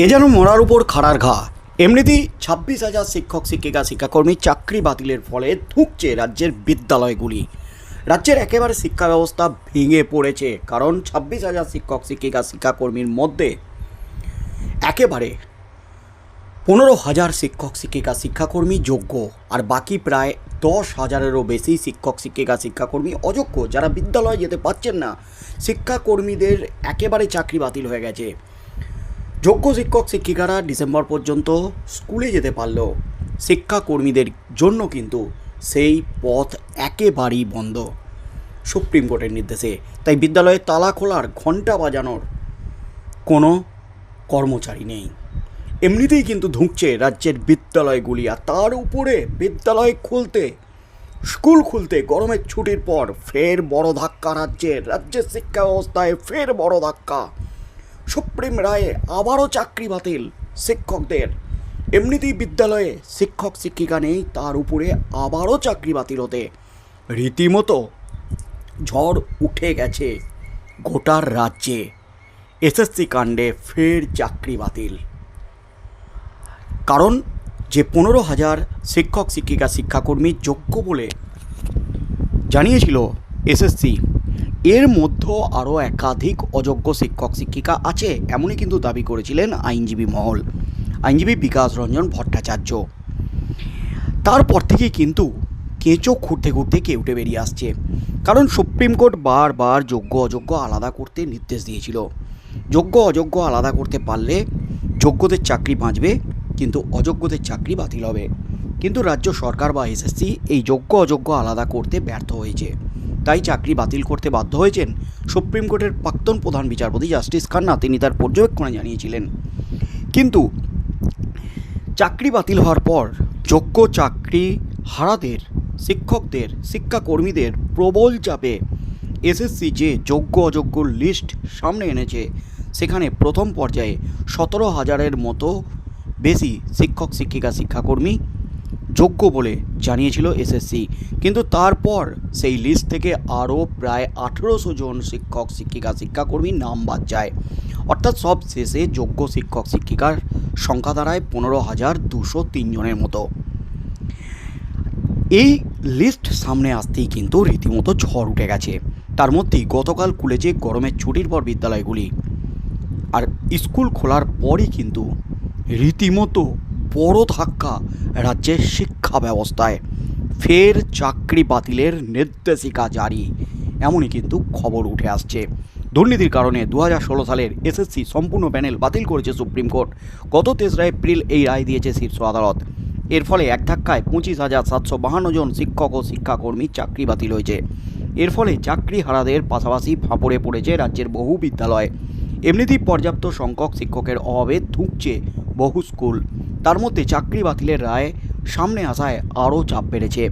এ যেন মরার উপর খাড়ার ঘা। এমনিতেই ছাব্বিশ হাজার শিক্ষক, শিক্ষিকা, শিক্ষাকর্মী চাকরি বাতিলের ফলে ধুঁকছে রাজ্যের বিদ্যালয়গুলি। রাজ্যের একেবারে শিক্ষা ব্যবস্থা ভেঙে পড়েছে, কারণ ছাব্বিশ হাজার শিক্ষক, শিক্ষিকা, শিক্ষাকর্মীর মধ্যে একেবারে পনেরো হাজার শিক্ষক, শিক্ষিকা, শিক্ষাকর্মী যোগ্য, আর বাকি প্রায় দশ হাজারেরও বেশি শিক্ষক, শিক্ষিকা, শিক্ষাকর্মী অযোগ্য, যারা বিদ্যালয়ে যেতে পারছেন না। শিক্ষাকর্মীদের একেবারে চাকরি বাতিল হয়ে গেছে। যোগ্য শিক্ষক শিক্ষিকারা ডিসেম্বর পর্যন্ত স্কুলে যেতে পারলেও শিক্ষাকর্মীদের জন্য কিন্তু সেই পথ একেবারেই বন্ধ। সুপ্রিম কোর্টের নির্দেশে তাই বিদ্যালয়ে তালা খোলার ঘণ্টা বাজানোর কোনো কর্মচারী নেই। এমনিতেই কিন্তু ধুঁকছে রাজ্যের বিদ্যালয়গুলি আর তার উপরে বিদ্যালয় খুলতে, স্কুল খুলতে গরমের ছুটির পর ফের বড় ধাক্কা, রাজ্যের রাজ্যের শিক্ষা ব্যবস্থায় ফের বড় ধাক্কা। সুপ্রিম রায়ে আবারও চাকরি বাতিল শিক্ষকদের। এমনিতেই বিদ্যালয়ে শিক্ষক শিক্ষিকা নেই, তার উপরে আবারও চাকরি বাতিল হতে। রীতিমতো ঝড় উঠে গেছে গোটার রাজ্যে। এসএসসি কাণ্ডে ফের চাকরি বাতিল। কারণ যে পনেরো হাজার শিক্ষক শিক্ষিকা শিক্ষাকর্মী যোগ্য বলে জানিয়েছিল এসএসসি এর মধ্যেও আরও একাধিক অযোগ্য শিক্ষক, শিক্ষিকা আছে এমনই কিন্তু দাবি করেছিলেন আইনজীবী মহল, আইনজীবী বিকাশ রঞ্জন ভট্টাচার্য। তারপর থেকে কিন্তু কেঁচো খুঁড়তে খুঁড়তে কেউটে বেরিয়ে আসছে। কারণ সুপ্রিম কোর্ট বারবার যোগ্য, অযোগ্য আলাদা করতে নির্দেশ দিয়েছিল। যোগ্য, অযোগ্য আলাদা করতে পারলে যোগ্যদের চাকরি বাঁচবে, কিন্তু অযোগ্যদের চাকরি বাতিল হবে। কিন্তু রাজ্য সরকার বা এসএসসি এই যোগ্য, অযোগ্য আলাদা করতে ব্যর্থ হয়েছে। তাই চাকরি বাতিল করতে বাধ্য হয়েছেন সুপ্রিম কোর্টের প্রাক্তন প্রধান বিচারপতি জাস্টিস খান্না। তিনি তার পর্যবেক্ষণে জানিয়েছিলেন। কিন্তু চাকরি বাতিল হওয়ার পর যোগ্য চাকরি হারাদের, শিক্ষকদের, শিক্ষাকর্মীদের প্রবল চাপে এসএসসি যে যোগ্য অযোগ্য লিস্ট সামনে এনেছে, সেখানে প্রথম পর্যায়ে সতেরো হাজারের মতো বেশি শিক্ষক, শিক্ষিকা, শিক্ষাকর্মী যোগ্য বলে জানিয়েছিল এসএসসি কিন্তু তারপর সেই লিস্ট থেকে আরও প্রায় আঠেরোশো জন শিক্ষক, শিক্ষিকা, শিক্ষাকর্মী নাম বাদ যায়। অর্থাৎ সব শেষে যোগ্য শিক্ষক, শিক্ষিকার সংখ্যা দাঁড়ায় পনেরো হাজার দুশো তিনজনের মতো। এই লিস্ট সামনে আসতেই কিন্তু রীতিমতো ঝড় উঠে গেছে। তার মধ্যেই গতকাল খুলেছে গরমের ছুটির পর বিদ্যালয়গুলি। আর স্কুল খোলার পরই কিন্তু রীতিমতো বড় ধাক্কা রাজ্যের শিক্ষা ব্যবস্থায়। ফের চাকরি বাতিলের নির্দেশিকা জারি। এমনই কিন্তু খবর উঠে আসছে। দুর্নীতির কারণে দু হাজার ষোলো সালের এসএসসি সম্পূর্ণ প্যানেল বাতিল করেছে সুপ্রিম কোর্ট। গত তেসরা এপ্রিল এই রায় দিয়েছে শীর্ষ আদালত। এর ফলে এক ধাক্কায় পঁচিশ হাজার সাতশো বাহান্ন জন শিক্ষক ও শিক্ষাকর্মী চাকরি বাতিল হয়েছে। এর ফলে চাকরি হারাদের পাশাপাশি ফাঁপড়ে পড়েছে রাজ্যের বহু বিদ্যালয়। এমনিতেই পর্যাপ্ত সংখ্যক শিক্ষকের অভাবে ধুঁকছে বহু স্কুল। তার মধ্যে চাকরি বাতিলের রায় সামনে আসায় আরও চাপ বেড়েছে।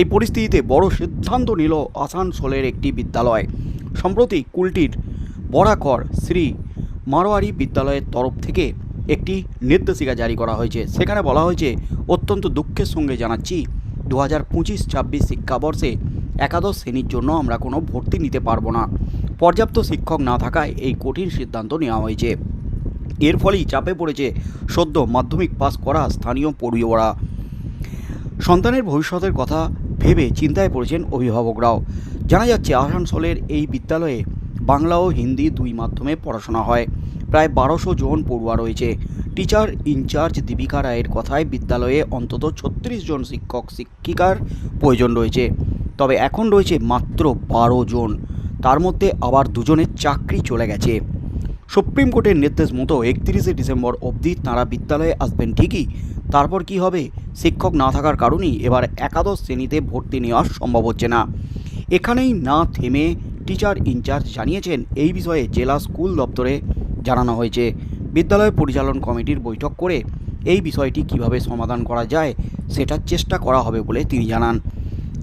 এই পরিস্থিতিতে বড় সিদ্ধান্ত নিল আসানসোলের একটি বিদ্যালয়। সম্প্রতি কুলটির বরাকর শ্রী মারোয়ারি বিদ্যালয়ের তরফ থেকে একটি নির্দেশিকা জারি করা হয়েছে। সেখানে বলা হয়েছে, অত্যন্ত দুঃখের সঙ্গে জানাচ্ছি দু হাজার পঁচিশ ছাব্বিশ শিক্ষাবর্ষে একাদশ শ্রেণির জন্য আমরা কোনো ভর্তি নিতে পারব না। পর্যাপ্ত শিক্ষক না থাকায় এই কঠিন সিদ্ধান্ত নেওয়া হয়েছে। এর ফলেই চাপে পড়েছে সদ্য মাধ্যমিক পাস করা স্থানীয় পড়ুয়ারা। সন্তানের ভবিষ্যতের কথা ভেবে চিন্তায় পড়েছেন অভিভাবকরাও। জানা যাচ্ছে, আসানসোলের এই বিদ্যালয়ে বাংলা ও হিন্দি দুই মাধ্যমে পড়াশোনা হয়। প্রায় বারোশো জন পড়ুয়া রয়েছে। টিচার ইনচার্জ দীপিকা রায়ের কথায় বিদ্যালয়ে অন্তত ছত্রিশ জন শিক্ষক শিক্ষিকার প্রয়োজন রয়েছে। তবে এখন রয়েছে মাত্র বারো জন। তার মধ্যে আবার দুজনের চাকরি চলে গেছে। সুপ্রিম কোর্টের নির্দেশ মতো একত্রিশে ডিসেম্বর অবধি তাঁরা বিদ্যালয়ে আসবেন ঠিকই। তারপর কি হবে? শিক্ষক না থাকার কারণেই এবার একাদশ শ্রেণীতে ভর্তি নেওয়া সম্ভব হচ্ছে না। এখানেই না থেমে টিচার ইনচার্জ জানিয়েছেন, এই বিষয়ে জেলা স্কুল দপ্তরে জানানো হয়েছে। বিদ্যালয় পরিচালন কমিটির বৈঠক করে এই বিষয়টি কীভাবে সমাধান করা যায় সেটার চেষ্টা করা হবে বলে তিনি জানান।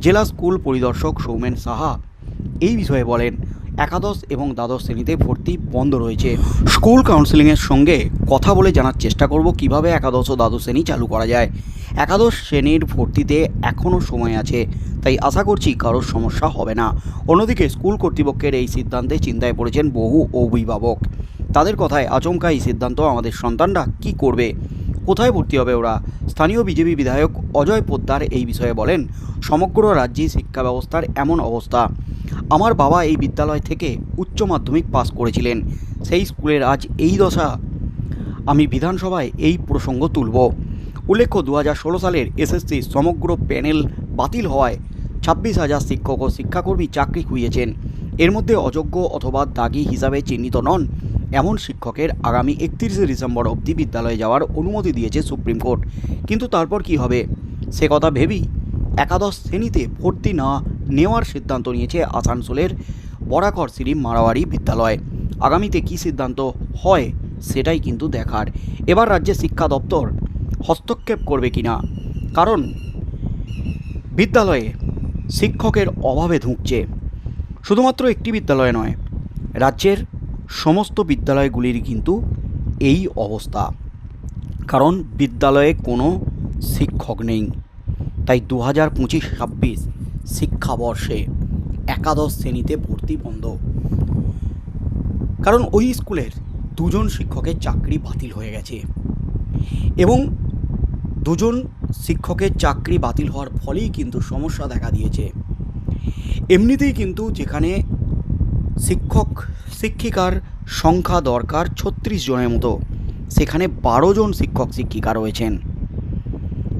জেলা স্কুল পরিদর্শক সৌমেন সাহা এই বিষয়ে বলেন একাদশ এবং দ্বাদশ শ্রেণীতে ভর্তি বন্ধ রয়েছে। স্কুল কাউন্সিলিংয়ের সঙ্গে কথা বলে জানার চেষ্টা করব কীভাবে একাদশ ও দ্বাদশ শ্রেণি চালু করা যায়। একাদশ শ্রেণির ভর্তিতে এখনও সময় আছে, তাই আশা করছি কারোর সমস্যা হবে না। অন্যদিকে স্কুল কর্তৃপক্ষের এই সিদ্ধান্তে চিন্তায় পড়েছেন বহু অভিভাবক। তাদের কথায় আচমকা এই সিদ্ধান্ত আমাদের সন্তানরা কি করবে? কোথায় ভর্তি হবে ওরা? স্থানীয় বিজেপি বিধায়ক অজয় পোদ্দার এই বিষয়ে বলেন, সমগ্র রাজ্যে শিক্ষা ব্যবস্থার এমন অবস্থা। আমার বাবা এই বিদ্যালয় থেকে উচ্চ মাধ্যমিক পাস করেছিলেন। সেই স্কুলের আজ এই দশা। আমি বিধানসভায় এই প্রসঙ্গ তুলব। উল্লেখ্য দু সালের এসএসসি সমগ্র প্যানেল বাতিল হওয়ায় ছাব্বিশ হাজার শিক্ষক ও শিক্ষাকর্মী চাকরি খুইয়েছেন এর মধ্যে অযোগ্য অথবা দাগি হিসাবে চিহ্নিত নন। এমন শিক্ষকের আগামী একত্রিশে ডিসেম্বর অবধি বিদ্যালয়ে যাওয়ার অনুমতি দিয়েছে সুপ্রিম কোর্ট। কিন্তু তারপর কি হবে? সে কথা ভেবেই একাদশ শ্রেণীতে ভর্তি না নেওয়ার সিদ্ধান্ত নিয়েছে আসানসোলের বরাকর শ্রী মারাওয়ারি বিদ্যালয়। আগামীতে কী সিদ্ধান্ত হয় সেটাই কিন্তু দেখার। এবার রাজ্যের শিক্ষা দপ্তর হস্তক্ষেপ করবে কিনা? কারণ বিদ্যালয়ে শিক্ষকের অভাবে ধুঁকছে। শুধুমাত্র একটি বিদ্যালয় নয়, রাজ্যের সমস্ত বিদ্যালয়গুলির কিন্তু এই অবস্থা। কারণ বিদ্যালয়ে কোনো শিক্ষক নেই। তাই দু হাজার পঁচিশ ছাব্বিশ শিক্ষাবর্ষে একাদশ শ্রেণীতে ভর্তি বন্ধ। কারণ ওই স্কুলের দুজন শিক্ষকের চাকরি বাতিল হয়ে গেছে এবং দুজন শিক্ষকের চাকরি বাতিল হওয়ার ফলেই কিন্তু সমস্যা দেখা দিয়েছে। এমনিতেই কিন্তু যেখানে শিক্ষক, শিক্ষিকার সংখ্যা দরকার ছত্রিশ জনের মতো, সেখানে বারো জন শিক্ষক, শিক্ষিকা রয়েছেন।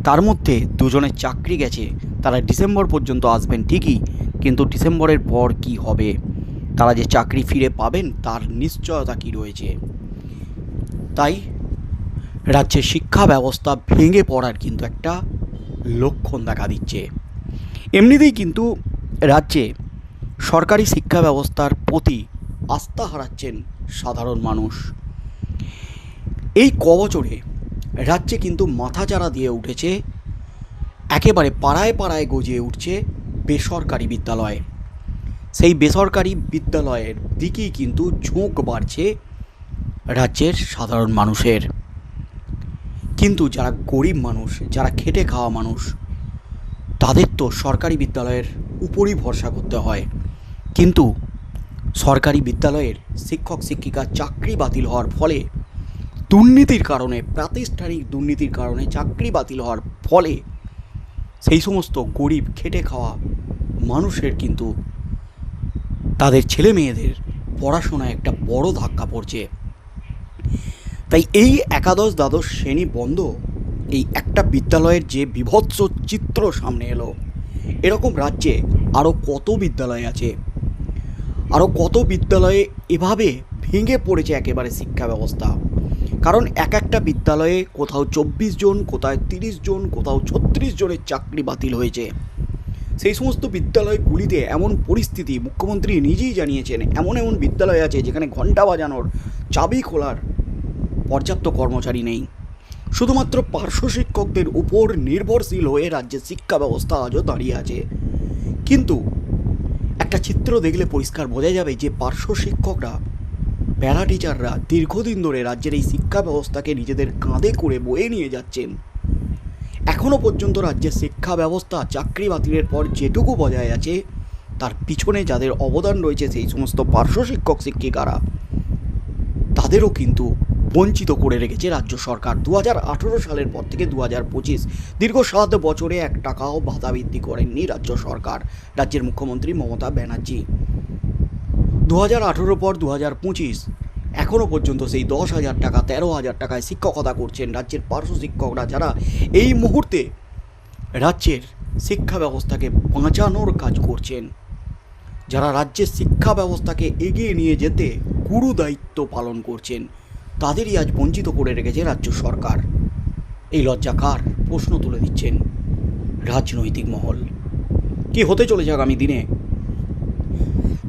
তার মধ্যে দুজনের চাকরি গেছে তারা ডিসেম্বর পর্যন্ত আসবেন ঠিকই, কিন্তু ডিসেম্বরের পর কি হবে? তারা যে চাকরি ফিরে পাবেন, তার নিশ্চয়তা কি রয়েছে? তাই রাজ্যের শিক্ষা ব্যবস্থা ভেঙে পড়ার কিন্তু একটা লক্ষণ দেখা দিচ্ছে। এমনিতেই কিন্তু রাজ্যে সরকারি শিক্ষা ব্যবস্থার প্রতি আস্থা হারাচ্ছেন সাধারণ মানুষ। এই কবছরে রাজ্যে কিন্তু মাথাচাড়া দিয়ে উঠেছে একেবারে পাড়ায় পাড়ায় গজিয়ে উঠছে বেসরকারি বিদ্যালয়। সেই বেসরকারি বিদ্যালয়ের দিকেই কিন্তু ঝোঁক বাড়ছে রাজ্যের সাধারণ মানুষের। কিন্তু যারা গরিব মানুষ, যারা খেটে খাওয়া মানুষ, তাদের তো সরকারি বিদ্যালয়ের উপরই ভরসা করতে হয়। কিন্তু সরকারি বিদ্যালয়ের শিক্ষক, শিক্ষিকা চাকরি বাতিল হওয়ার ফলে, দুর্নীতির কারণে, প্রাতিষ্ঠানিক দুর্নীতির কারণে চাকরি বাতিল হওয়ার ফলে সেই সমস্ত গরিব, খেটে খাওয়া মানুষের কিন্তু তাদের ছেলে মেয়েদের পড়াশোনায় একটা বড় ধাক্কা পড়ছে। তাই এই একাদশ, দ্বাদশ শ্রেণি বন্ধ, এই একটা বিদ্যালয়ের যে বিভৎস চিত্র সামনে এলো, এরকম রাজ্যে আরও কত বিদ্যালয় আছে? আরও কত বিদ্যালয়ে এভাবে ভেঙে পড়েছে একেবারে শিক্ষা ব্যবস্থা? কারণ এক একটা বিদ্যালয়ে কোথাও চব্বিশ জন কোথাও তিরিশ জন, কোথাও ছত্রিশ জনের চাকরি বাতিল হয়েছে। সেই সমস্ত বিদ্যালয়গুলিতে এমন পরিস্থিতি মুখ্যমন্ত্রী নিজেই জানিয়েছেন, এমন এমন বিদ্যালয় আছে যেখানে ঘণ্টা বাজানোর চাবি খোলার পর্যাপ্ত কর্মচারী নেই। শুধুমাত্র পার্শ্ব শিক্ষকদের উপর নির্ভরশীল হয়ে রাজ্যের শিক্ষা ব্যবস্থা আজও দাঁড়িয়ে আছে। কিন্তু একটা চিত্র দেখলে পরিষ্কার বোঝা যাবে যে পার্শ্ব শিক্ষকরা প্যারা টিচাররা দীর্ঘদিন ধরে রাজ্যের এই শিক্ষা ব্যবস্থাকে নিজেদের কাঁধে করে বয়ে নিয়ে যাচ্ছেন। এখনও পর্যন্ত রাজ্যের শিক্ষা ব্যবস্থা চাকরি বাতিলের পর যেটুকু বজায় আছে, তার পিছনে যাদের অবদান রয়েছে সেই সমস্ত পার্শ্ব শিক্ষক শিক্ষিকারা। তাদেরও কিন্তু বঞ্চিত করে রেখেছে রাজ্য সরকার। দু হাজার আঠেরো সালের পর থেকে দু হাজার পঁচিশ দীর্ঘ সাত বছরে এক টাকাও ভাতা বৃদ্ধি করেননি রাজ্য সরকার। রাজ্যের মুখ্যমন্ত্রী মমতা ব্যানার্জি। দু হাজার আঠেরো পর দু হাজার পঁচিশ এখনও পর্যন্ত সেই দশ হাজার টাকা, তেরো হাজার টাকায় শিক্ষকতা করছেন রাজ্যের পার্শ্ব শিক্ষকরা যারা এই মুহূর্তে রাজ্যের শিক্ষা ব্যবস্থাকে বাঁচানোর কাজ করছেন। যারা রাজ্যের শিক্ষা ব্যবস্থাকে এগিয়ে নিয়ে যেতে গুরু দায়িত্ব পালন করছেন, তাদেরই আজ বঞ্চিত করে রেখেছে রাজ্য সরকার। এই লজ্জা কার? প্রশ্ন তুলে দিচ্ছেন রাজনৈতিক মহল। কি হতে চলেছে আগামী দিনে?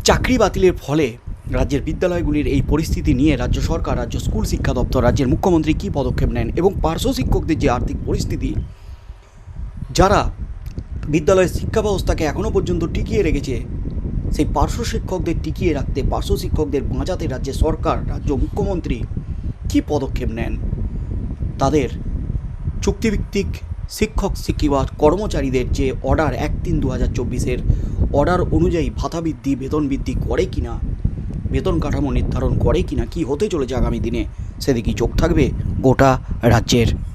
চাকরি বাতিলের ফলে রাজ্যের বিদ্যালয়গুলির এই পরিস্থিতি নিয়ে রাজ্য সরকার, রাজ্য স্কুল শিক্ষা দপ্তর, রাজ্যের মুখ্যমন্ত্রী কী পদক্ষেপ নেন এবং পার্শ্ব শিক্ষকদের যে আর্থিক পরিস্থিতি, যারা বিদ্যালয়ের শিক্ষা ব্যবস্থাকে এখনও পর্যন্ত টিকিয়ে রেখেছে, সেই পার্শ্ব শিক্ষকদের টিকিয়ে রাখতে, পার্শ্ব শিক্ষকদের বাঁচাতে রাজ্যের সরকার, রাজ্য মুখ্যমন্ত্রী কী পদক্ষেপ নেন? তাদের চুক্তিভিত্তিক শিক্ষক শিক্ষিকা কর্মচারীদের যে অর্ডার এক তিন দু হাজার চব্বিশের অর্ডার অনুযায়ী ভাতা বৃদ্ধি বেতন বৃদ্ধি করে কিনা বেতন কাঠামো নির্ধারণ করে কিনা, কি হতে চলেছে আগামী দিনে, সেদিকেই চোখ থাকবে গোটা রাজ্যের।